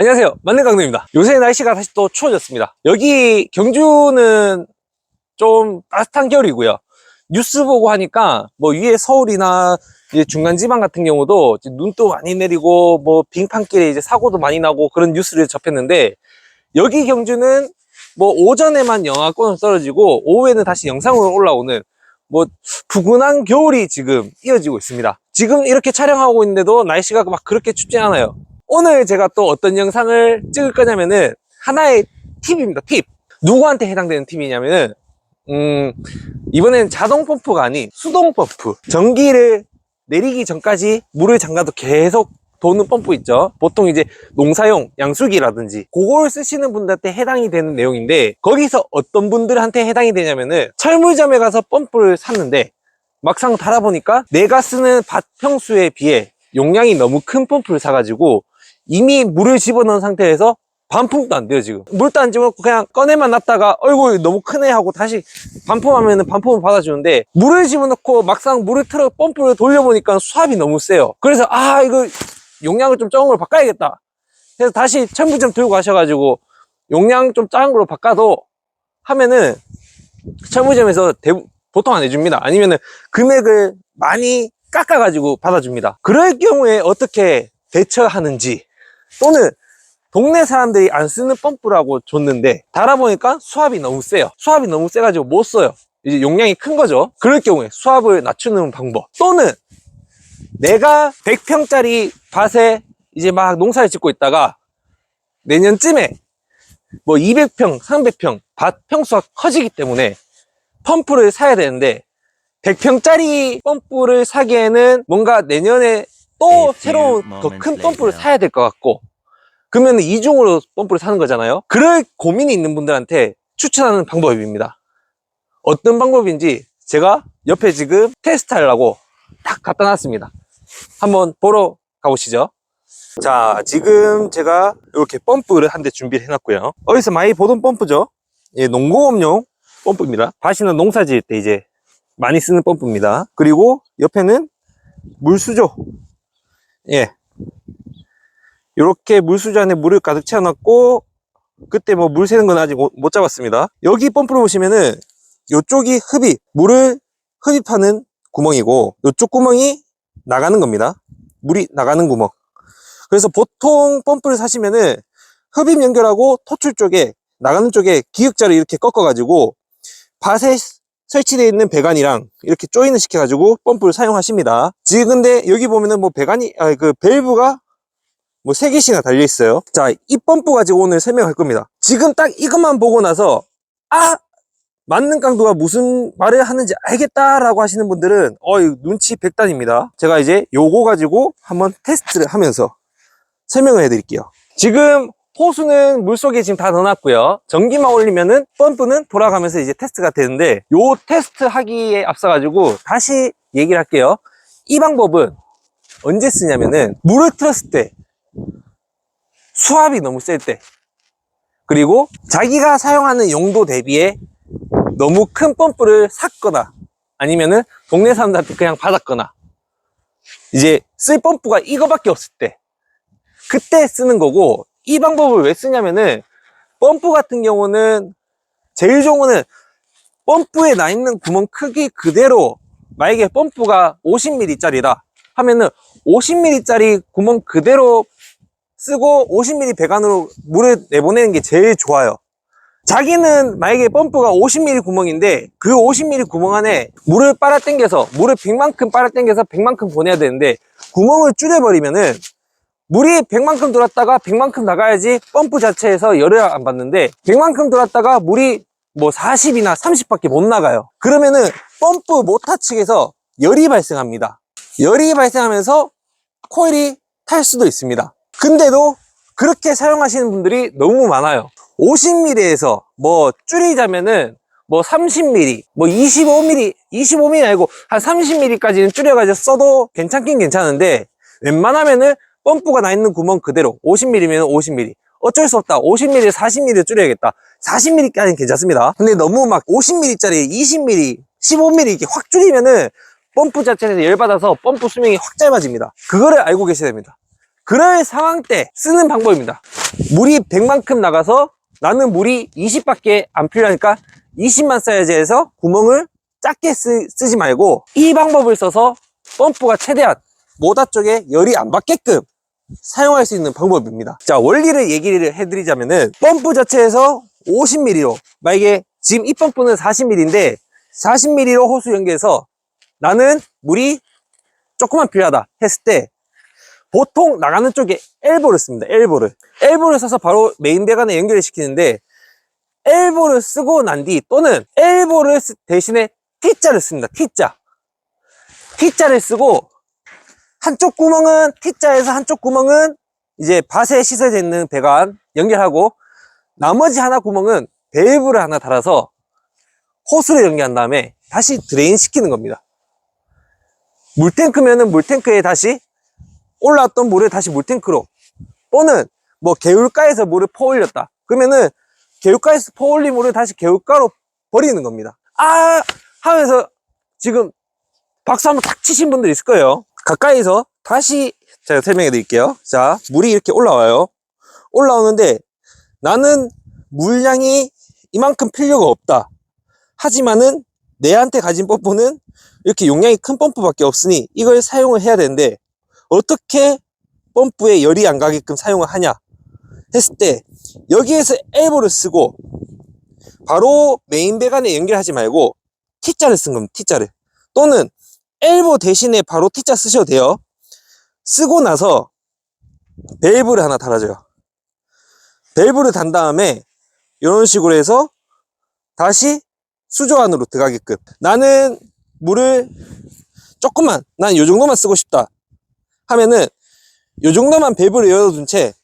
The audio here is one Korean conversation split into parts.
안녕하세요. 만능 강도입니다. 요새 날씨가 다시 또 추워졌습니다. 여기 경주는 좀 따뜻한 겨울이고요. 뉴스 보고 하니까 뭐 위에 서울이나 이제 중간지방 같은 경우도 눈도 많이 내리고 뭐 빙판길에 이제 사고도 많이 나고 그런 뉴스를 접했는데 여기 경주는 뭐 오전에만 영하권은 떨어지고 오후에는 다시 영상으로 올라오는 뭐 푸근한 겨울이 지금 이어지고 있습니다. 지금 이렇게 촬영하고 있는데도 날씨가 막 그렇게 춥지 않아요. 오늘 제가 또 어떤 영상을 찍을 거냐면은 하나의 팁입니다. 팁. 누구한테 해당되는 팁이냐면은 음, 이번엔 자동 펌프가 아닌 수동 펌프. 전기를 내리기 전까지 물을 잠가도 계속 도는 펌프 있죠. 보통 이제 농사용 양수기라든지 그걸 쓰시는 분들한테 해당이 되는 내용인데 거기서 어떤 분들한테 해당이 되냐면은 철물점에 가서 펌프를 샀는데 막상 달아보니까 내가 쓰는 밭 평수에 비해 용량이 너무 큰 펌프를 사가지고 이미 물을 집어넣은 상태에서 반품도 안 돼요 지금. 물도 안 집어넣고 그냥 꺼내만 놨다가 어이구 너무 크네 하고 다시 반품하면 반품을 받아주는데 물을 집어넣고 막상 물을 틀어 펌프를 돌려보니까 수압이 너무 세요. 그래서 아 이거 용량을 좀 적은 걸 바꿔야겠다. 그래서 다시 천부점 들고 가셔가지고 용량 좀 작은 걸로 바꿔도 하면은 천부점에서 대부, 보통 안 해줍니다. 아니면은 금액을 많이 깎아가지고 받아줍니다. 그럴 경우에 어떻게 대처하는지 또는 동네 사람들이 안 쓰는 펌프라고 줬는데 달아보니까 수압이 너무 세요. 수압이 너무 세가지고 못 써요. 이제 용량이 큰 거죠. 그럴 경우에 수압을 낮추는 방법. 또는 내가 100평짜리 밭에 이제 막 농사를 짓고 있다가 내년쯤에 뭐 200평, 300평 밭 평수가 커지기 때문에 펌프를 사야 되는데 100평짜리 펌프를 사기에는 뭔가 내년에 또 새로운 더큰 moments 펌프를. 사야 될 것 같고. 그러면 이중으로 펌프를 사는 거잖아요. 그럴 고민이 있는 분들한테 추천하는 방법입니다. 어떤 방법인지 제가 옆에 지금 테스트 하려고 딱 갖다 놨습니다. 한번 보러 가보시죠. 자 지금 제가 이렇게 펌프를 한 대 준비를 해놨고요. 어디서 많이 보던 펌프죠? 예, 농고업용 펌프입니다. 밭이나 농사 지을 때 이제 많이 쓰는 펌프입니다. 그리고 옆에는 물수조 예. 이렇게 물수조 안에 물을 가득 채워놨고 그때 뭐 물 새는 건 아직 못- 못 잡았습니다. 여기 펌프를 보시면은 이쪽이 흡입 물을 흡입하는 구멍이고 이쪽 구멍이 나가는 겁니다. 물이 나가는 구멍. 그래서 보통 펌프를 사시면은 흡입 연결하고 토출 쪽에 나가는 쪽에 기역자를 이렇게 꺾어 가지고 밭에 설치되어 있는 배관이랑 이렇게 조인을 시켜 가지고 펌프를 사용하십니다. 지금 근데 여기 보면은 뭐 배관이 아니 그 밸브가 뭐세 개씩이나 달려 있어요. 자 이 펌프 가지고 오늘 설명할 겁니다. 지금 딱 이것만 보고 나서 아 맞는 강도가 무슨 말을 하는지 알겠다라고 하시는 분들은 어 이거 눈치 백단입니다. 제가 이제 요거 가지고 한번 테스트를 하면서 설명을 해드릴게요. 지금 호수는 물속에 지금 다 넣어놨고요. 전기만 올리면은 펌프는 돌아가면서 이제 테스트가 되는데 요 테스트 하기에 앞서 가지고 다시 얘기를 할게요. 이 방법은 언제 쓰냐면은 물을 틀었을 때 수압이 너무 셀 때 그리고 자기가 사용하는 용도 대비에 너무 큰 펌프를 샀거나 아니면은 동네 사람들한테 그냥 받았거나 이제 쓸 펌프가 이거밖에 없을 때 그때 쓰는 거고 이 방법을 왜 쓰냐면은 펌프 같은 경우는 제일 좋은 거는 펌프에 나 있는 구멍 크기 그대로 만약에 펌프가 50mm 짜리다 하면은 50mm 짜리 구멍 그대로 쓰고 50mm 배관으로 물을 내보내는 게 제일 좋아요. 자기는 만약에 펌프가 50mm 구멍인데 그 50mm 구멍 안에 물을 빨아 당겨서 물을 100만큼 빨아 당겨서 100만큼 보내야 되는데 구멍을 줄여버리면은 물이 100만큼 들어왔다가 100만큼 나가야지 펌프 자체에서 열을 안 받는데 100만큼 들어왔다가 물이 뭐 40이나 30밖에 못 나가요. 그러면은 펌프 모터 측에서 열이 발생합니다. 열이 발생하면서 코일이 탈 수도 있습니다. 근데도 그렇게 사용하시는 분들이 너무 많아요. 50mm에서 뭐 줄이자면은 뭐 30mm, 뭐 25mm, 25mm 아니고 한 30mm까지는 줄여가지고 써도 괜찮긴 괜찮은데 웬만하면은 펌프가 나 있는 구멍 그대로 50mm면 50mm 어쩔 수 없다. 50mm, 40mm 줄여야겠다. 40mm까지는 괜찮습니다. 근데 너무 막 50mm짜리 20mm, 15mm 이렇게 확 줄이면은 펌프 자체에서 열받아서 펌프 수명이 확 짧아집니다. 그거를 알고 계셔야 됩니다. 그럴 상황 때 쓰는 방법입니다. 물이 100만큼 나가서 나는 물이 20밖에 안 필요하니까 20만 써야지 해서 구멍을 작게 쓰, 쓰지 말고 이 방법을 써서 펌프가 최대한 모다 쪽에 열이 안 받게끔 사용할 수 있는 방법입니다. 자, 원리를 얘기를 해드리자면은 펌프 자체에서 50mm로 만약에 지금 이 펌프는 40mm인데 40mm로 호수 연결해서 나는 물이 조금만 필요하다 했을 때 보통 나가는 쪽에 엘보를 씁니다. 엘보를. 엘보를 써서 바로 메인 배관에 연결을 시키는데 엘보를 쓰고 난 뒤 또는 엘보를 쓰- 대신에 T자를 씁니다. T자. T자를 쓰고 한쪽 구멍은 T자에서 한쪽 구멍은 이제 밭에 시설되어 있는 배관 연결하고 나머지 하나 구멍은 밸브를 하나 달아서 호스를 연결한 다음에 다시 드레인 시키는 겁니다. 물탱크면은 물탱크에 다시 올라왔던 물을 다시 물탱크로 또는 뭐 개울가에서 물을 퍼올렸다. 그러면은 개울가에서 퍼올린 물을 다시 개울가로 버리는 겁니다. 아 하면서 지금 박수 한번 탁 치신 분들 있을 거예요. 가까이서 다시 제가 설명해 드릴게요. 자, 물이 이렇게 올라와요. 올라오는데 나는 물량이 이만큼 필요가 없다. 하지만은 내한테 가진 펌프는 이렇게 용량이 큰 펌프밖에 없으니 이걸 사용을 해야 되는데 어떻게 펌프에 열이 안 가게끔 사용을 하냐 했을 때 여기에서 엘보를 쓰고 바로 메인 배관에 연결하지 말고 T자를 쓴 겁니다. T자를 또는 엘보 대신에 바로 T자 쓰셔도 돼요. 쓰고 나서 밸브를 하나 달아줘요. 밸브를 단 다음에 이런 식으로 해서 다시 수조 안으로 들어가게끔 나는 물을 조금만 난요 정도만 쓰고 싶다 하면은 요 정도만 밸브를 열어둔 채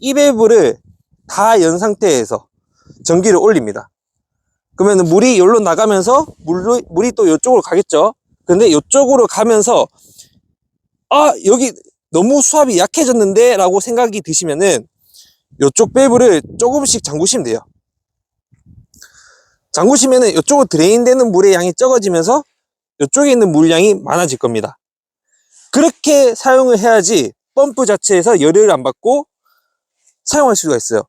이 밸브를 다 연 상태에서 전기를 올립니다. 그러면 물이 여기로 나가면서 물이, 물이 또 이쪽으로 가겠죠. 근데 이쪽으로 가면서 아 여기 너무 수압이 약해졌는데 라고 생각이 드시면은 이쪽 밸브를 조금씩 잠그시면 돼요. 잠그시면은 이쪽으로 드레인 되는 물의 양이 적어지면서 이쪽에 있는 물량이 많아질 겁니다. 그렇게 사용을 해야지 펌프 자체에서 열을 안 받고 사용할 수가 있어요.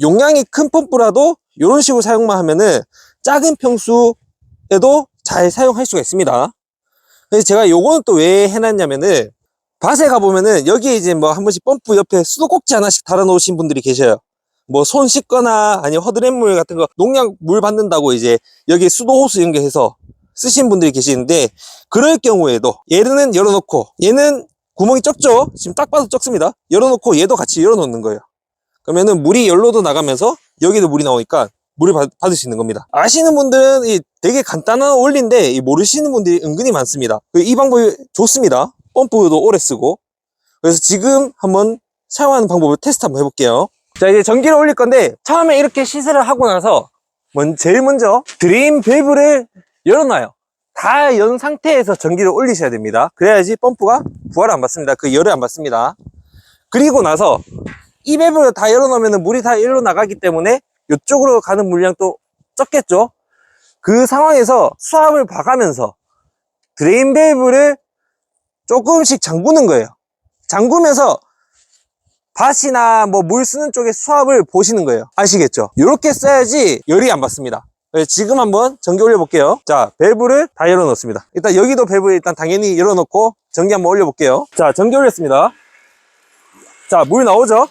용량이 큰 펌프라도 이런 식으로 사용만 하면은 작은 평수에도 잘 사용할 수가 있습니다. 그래서 제가 요거는 또 왜 해놨냐면은 밭에 가보면은 여기에 이제 뭐 한 번씩 펌프 옆에 수도꼭지 하나씩 달아놓으신 분들이 계셔요. 뭐 손 씻거나 아니면 허드렛물 같은 거 농약 물 받는다고 이제 여기 수도 호스 연결해서 쓰신 분들이 계시는데 그럴 경우에도 얘는 열어놓고 얘는 구멍이 적죠? 지금 딱 봐도 적습니다. 열어놓고 얘도 같이 열어놓는 거예요. 그러면은 물이 열로도 나가면서 여기도 물이 나오니까 물을 받, 받을 수 있는 겁니다. 아시는 분들은 이 되게 간단한 원리인데 이 모르시는 분들이 은근히 많습니다. 그이 방법이 좋습니다. 펌프도 오래 쓰고. 그래서 지금 한번 사용하는 방법을 테스트 한번 해볼게요. 자 이제 전기를 올릴 건데 처음에 이렇게 시설을 하고 나서 먼, 제일 먼저 드레인 밸브를 열어놔요. 다 연 상태에서 전기를 올리셔야 됩니다. 그래야지 펌프가 부하를 안 받습니다. 그 열을 안 받습니다. 그리고 나서 이 밸브를 다 열어놓으면 물이 다 일로 나가기 때문에 이쪽으로 가는 물량도 적겠죠. 그 상황에서 수압을 봐가면서 드레인 밸브를 조금씩 잠그는 거예요. 잠그면서 밭이나 뭐 물 쓰는 쪽에 수압을 보시는 거예요. 아시겠죠? 이렇게 써야지 열이 안 받습니다. 네, 지금 한번 전기 올려볼게요. 자, 밸브를 다 열어놓습니다. 일단 여기도 밸브 일단 당연히 열어놓고 전기 한번 올려볼게요. 자, 전기 올렸습니다. 자, 물 나오죠?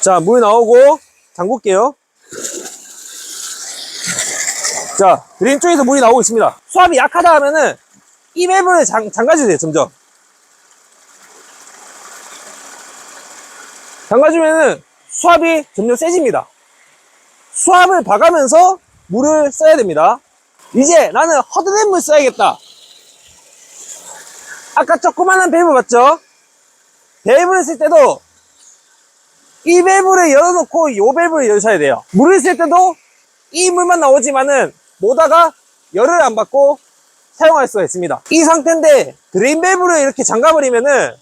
자, 물 나오고 잠글게요. 자, 드레인 쪽에서 물이 나오고 있습니다. 수압이 약하다 하면은 이 밸브를 잠, 잠가주세요, 점점. 잠가주면은 수압이 점점 세집니다. 수압을 봐가면서 물을 써야 됩니다. 이제 나는 허드렛 물 써야겠다. 아까 조그만한 밸브 봤죠? 밸브를 쓸 때도 이 밸브를 열어놓고 이 밸브를 열셔야 돼요. 물을 쓸 때도 이 물만 나오지만은 모다가 열을 안 받고 사용할 수가 있습니다. 이 상태인데 드레인 밸브를 이렇게 잠가버리면은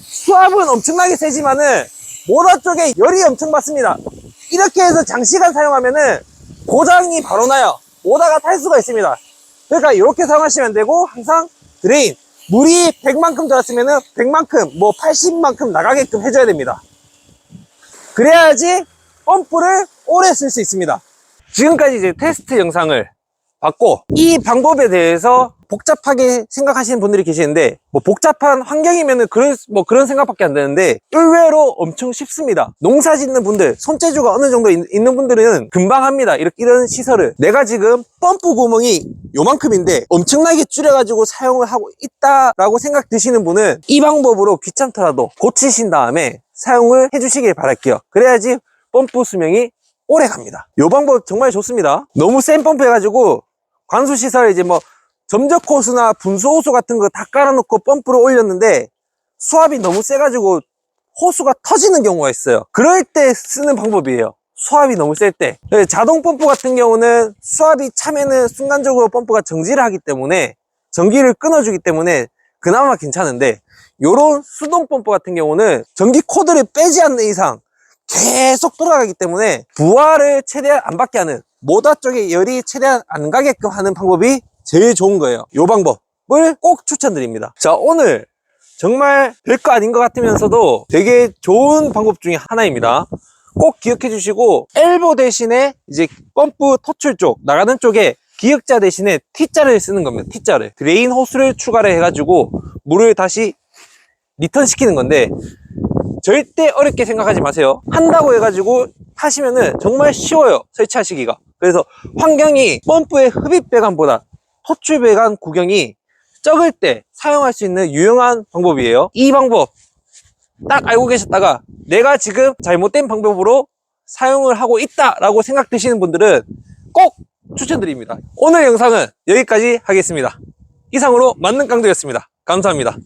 수압은 엄청나게 세지만은 모다 쪽에 열이 엄청 받습니다. 이렇게 해서 장시간 사용하면은 고장이 바로 나요. 모다가 탈 수가 있습니다. 그러니까 이렇게 사용하시면 되고 항상 드레인 물이 100만큼 들었으면 은 100만큼, 뭐 80만큼 나가게끔 해줘야 됩니다. 그래야지 펌프를 오래 쓸 수 있습니다. 지금까지 이제 테스트 영상을 봤고, 이 방법에 대해서 복잡하게 생각하시는 분들이 계시는데, 뭐 복잡한 환경이면은 그런, 뭐 그런 생각밖에 안 되는데, 의외로 엄청 쉽습니다. 농사 짓는 분들, 손재주가 어느 정도 있, 는 분들은 금방 합니다. 이렇게, 이런 시설을. 내가 지금 펌프 구멍이 요만큼인데, 엄청나게 줄여가지고 사용을 하고 있다라고 생각 드시는 분은 이 방법으로 귀찮더라도 고치신 다음에 사용을 해주시길 바랄게요. 그래야지 펌프 수명이 오래 갑니다. 요 방법 정말 좋습니다. 너무 센 펌프 해가지고 관수 시설에 이제 뭐 점적 호수나 분수 호수 같은 거 다 깔아놓고 펌프를 올렸는데 수압이 너무 세가지고 호수가 터지는 경우가 있어요. 그럴 때 쓰는 방법이에요. 수압이 너무 셀 때. 네, 자동 펌프 같은 경우는 수압이 차면은 순간적으로 펌프가 정지를 하기 때문에 전기를 끊어주기 때문에 그나마 괜찮은데 요런 수동 펌프 같은 경우는 전기 코드를 빼지 않는 이상 계속 돌아가기 때문에 부하를 최대한 안 받게 하는 모다 쪽에 열이 최대한 안 가게끔 하는 방법이 제일 좋은 거예요. 요 방법을 꼭 추천드립니다. 자, 오늘 정말 별거 아닌 것 같으면서도 되게 좋은 방법 중에 하나입니다. 꼭 기억해 주시고 엘보 대신에 이제 펌프 터출 쪽 나가는 쪽에 기역자 대신에 T자를 쓰는 겁니다. T자를 드레인 호스를 추가를 해가지고 물을 다시 리턴 시키는 건데 절대 어렵게 생각하지 마세요. 한다고 해가지고 하시면은 정말 쉬워요. 설치하시기가. 그래서 환경이 펌프의 흡입 배관보다 토출 배관 구경이 적을 때 사용할 수 있는 유용한 방법이에요. 이 방법 딱 알고 계셨다가 내가 지금 잘못된 방법으로 사용을 하고 있다 라고 생각 드시는 분들은 꼭 추천드립니다. 오늘 영상은 여기까지 하겠습니다. 이상으로 맞는 깡도였습니다. 감사합니다.